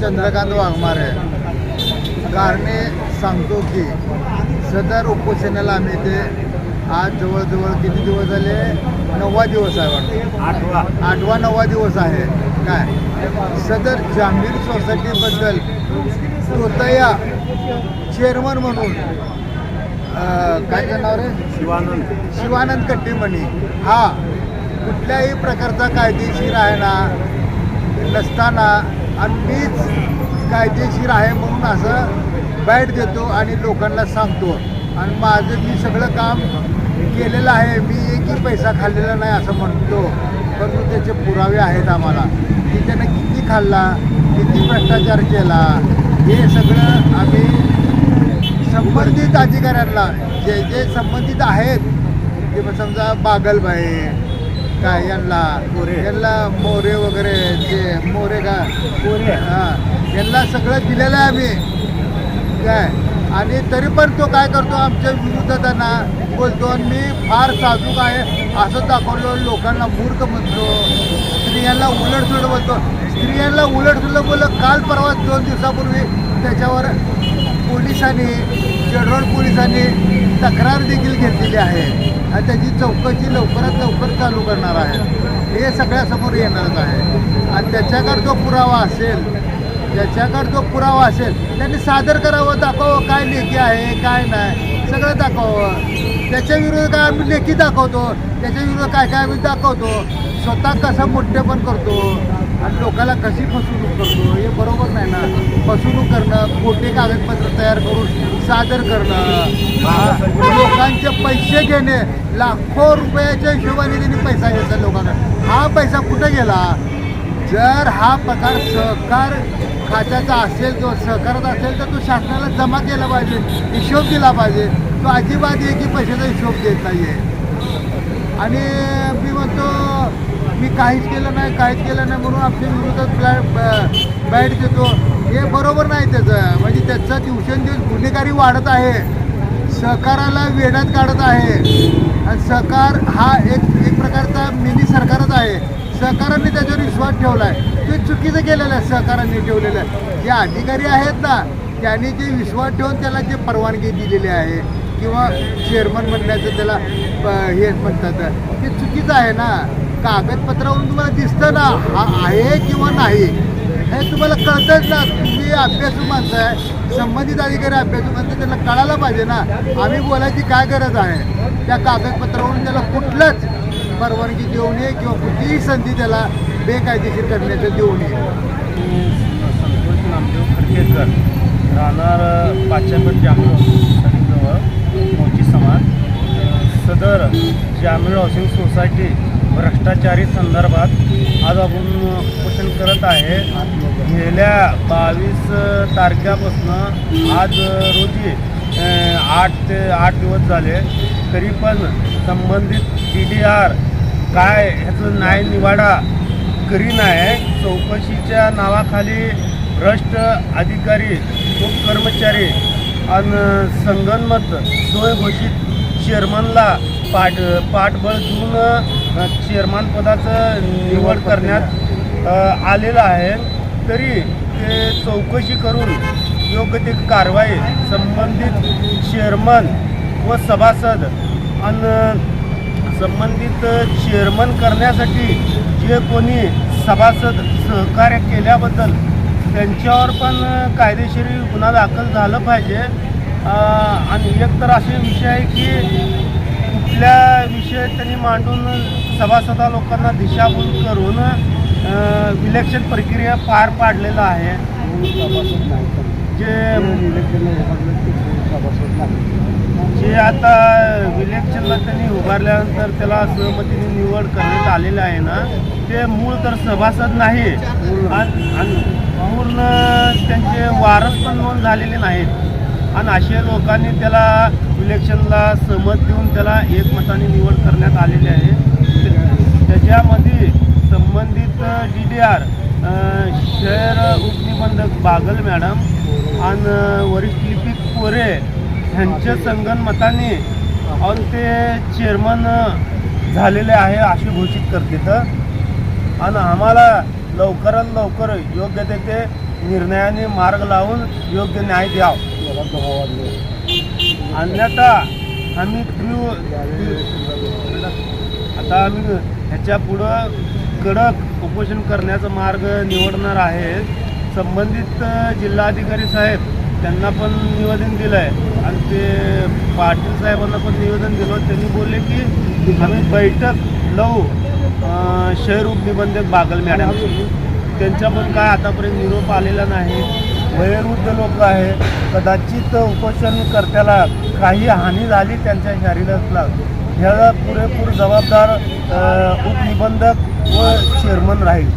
चंद्रकांत वाघमारे. कारणे सांगतो की सदर उपोषणाला आम्ही ते आज जवळजवळ किती दिवस झाले? नववा दिवस आहे वाटतं. आठवा. आठवा नववा दिवस आहे. काय? सदर जांभीर सोसायटीबद्दल तोतया चेअरमन म्हणून काय त्याचं नाव रे? शिवानंद. शिवानंद कट्टीमणी. हा कुठल्याही प्रकारचा कायदेशीर आहे ना नसताना आणि मीच कायदेशीर आहे म्हणून असं बॅट देतो आणि लोकांना सांगतो. आणि माझं मी सगळं काम केलेलं आहे. मी एकही पैसा खाल्लेला नाही असं म्हणतो. परंतु त्याचे पुरावे आहेत आम्हाला. की त्यानं किती खाल्ला किती भ्रष्टाचार केला हे सगळं आम्ही संबंधित अधिकाऱ्यांना जे जे संबंधित आहेत ते मग समजा बागलबाई काय यांना. यांना मोरे वगैरे जे मोरे का? मोरे. हां. यांना सगळं दिलेलं आहे आम्ही. काय? आणि तरी पण तो काय करतो? आमच्या विरोधातना बोलतो. आणि मी फार साजूक आहे. असं दाखवलं. लोकांना मूर्ख म्हणतो. स्त्रियांना उलटसुलट बोलतो. स्त्रियांना उलटसुलट बोललं. काल परवा दोन दिवसापूर्वी त्याच्यावर पोलिसांनी जेडरोड पोलिसांनी तक्रार देखील घेतलेली आहे. आणि त्याची चौकशी लवकरात लवकर चालू करणार आहे. हे सगळ्यासमोर येणारच आहे. आणि त्याच्याकडे जो पुरावा असेल ज्याच्याकडे जो पुरावा असेल त्यांनी सादर करावं दाखवावं काय लेखी आहे काय नाही सगळं दाखवावं. त्याच्या विरोधात काय आम्ही लेखी दाखवतो? त्याच्या विरोधात काय काय आम्ही दाखवतो? स्वतः कसं मोठे पण करतो? आणि लोकांना कशी फसवणूक करतो? हे बरोबर नाही ना. फसवणूक करणं खोटे कागदपत्र तयार करून सादर करणं. हा, लोकांचे पैसे घेणे लाखो रुपयाच्या हिशोबाने त्यांनी पैसा घेतला लोकांना. हा पैसा कुठे गेला? जर हा प्रकार सहकार खात्याचा असेल किंवा सहकारात असेल तर तो शासनाला जमा केला पाहिजे हिशोब दिला पाहिजे. तो अजिबात आहे की पैशाचा हिशोब देत नाही आहे आणि मी म्हणतो मी काहीच केलं नाही काहीच केलं नाही म्हणून आपल्या विरोधात फ्लॅट बॅट देतो हे बरोबर नाही त्याचं. म्हणजे त्याचा दिवसेंदिवस गुन्हेगारी वाढत आहे. सहकाराला वेढ्यात काढत आहे. आणि सहकार हा एक एक प्रकारचा मिनी सरकारच आहे. सहकारांनी त्याच्यावर विश्वास ठेवला आहे ते चुकीचं केलेलं आहे सहकारांनी ठेवलेलं आहे. जे अधिकारी आहेत ना त्यांनी जे विश्वास ठेवून त्याला जे परवानगी दिलेली आहे किंवा चेअरमन म्हणण्याचं त्याला हे म्हणतात. ते चुकीचं आहे ना. कागदपत्रावरून तुम्हाला दिसतं ना हा आहे किंवा नाही हे तुम्हाला कळतंच ना. तुम्ही अभ्यासू माणसं आहे संबंधित अधिकारी अभ्यासू माणसं त्यांना कळायला पाहिजे ना. आम्ही बोलायची काय गरज आहे? त्या कागदपत्रावरून त्याला कुठलंच परवानगी देऊ नये किंवा कुठलीही संधी त्याला बेकायदेशीर करण्याचं देऊ नये. संतोष नामदेव खडकेकर राहणार पाचव्यापेठ जवळ मोची समाज. सदर जांभूळ हाऊसिंग सोसायटी भ्रष्टाचारी संदर्भात आज आपण उपोषण करत आहे. गेल्या बावीस तारखेपासून आज रोजी आठ ते आठ दिवस झाले तरी पण संबंधित डी डी आर काय ह्याचं न्याय निवाडा करी नाही चौकशीच्या नावाखाली भ्रष्ट अधिकारी व कर्मचारी आणि संगनमत स्वयंघोषित चेअरमनला पाठ पाठबळ देऊन चेअरमन पदाचं निवड करण्यात आलेलं आहे. तरी ते चौकशी करून योग्य ते कारवाई संबंधित चेअरमन व सभासद आणि संबंधित चेअरमन करण्यासाठी जे कोणी सभासद सहकार्य केल्याबद्दल त्यांच्यावर पण कायदेशीर गुन्हा दाखल झालं पाहिजे. आणि एक तर असे विषय आहे की कुठल्या विषय त्यांनी मांडून सभासदा लोकांना दिशाभूल करून विलक्षण प्रक्रिया पार पाडलेलं आहे. जे जे आता इलेक्शनला त्यांनी उभारल्यानंतर त्याला सहमतीने निवड करण्यात आलेलं आहे ना ते मूळ तर सभासद नाही. आणि पूर्ण त्यांचे वारस पण नोंद झालेले नाहीत. आणि असे लोकांनी त्याला इलेक्शनला सहमत देऊन त्याला एकमताने निवड करण्यात आलेली आहे. त्याच्यामध्ये संबंधित डी डी आर शहर उपनिबंधक बागल मॅडम आणि वरिष्ठ लिपिक कोरे ह्यांच्या संगणमताने आणि ते चेअरमन झालेले आहे असे घोषित करते तर आणि आम्हाला लवकरात लवकर योग्य ते ते निर्णयाने मार्ग लावून योग्य न्याय द्यावा. अन्यथा आम्ही आता आम्ही ह्याच्या पुढं कडक उपोषण करण्याचा मार्ग निवडणार आहे. संबंधित जिल्हाधिकारी साहेब त्यांना पण निवेदन दिलं आहे आणि ते पाटील साहेबांना पण निवेदन दिलं त्यांनी बोलले की आम्ही बैठक लावू शहर उपनिबंधक बागल मॅडम. त्यांचा पण काय आतापर्यंत निरोप आलेला नाही. वयोवृद्ध लोक आहे कदाचित उपोषणकर्त्याला काही हानी झाली त्यांच्या शरीरातला ह्याला पुरेपूर जबाबदार उपनिबंधक व चेअरमन राहील.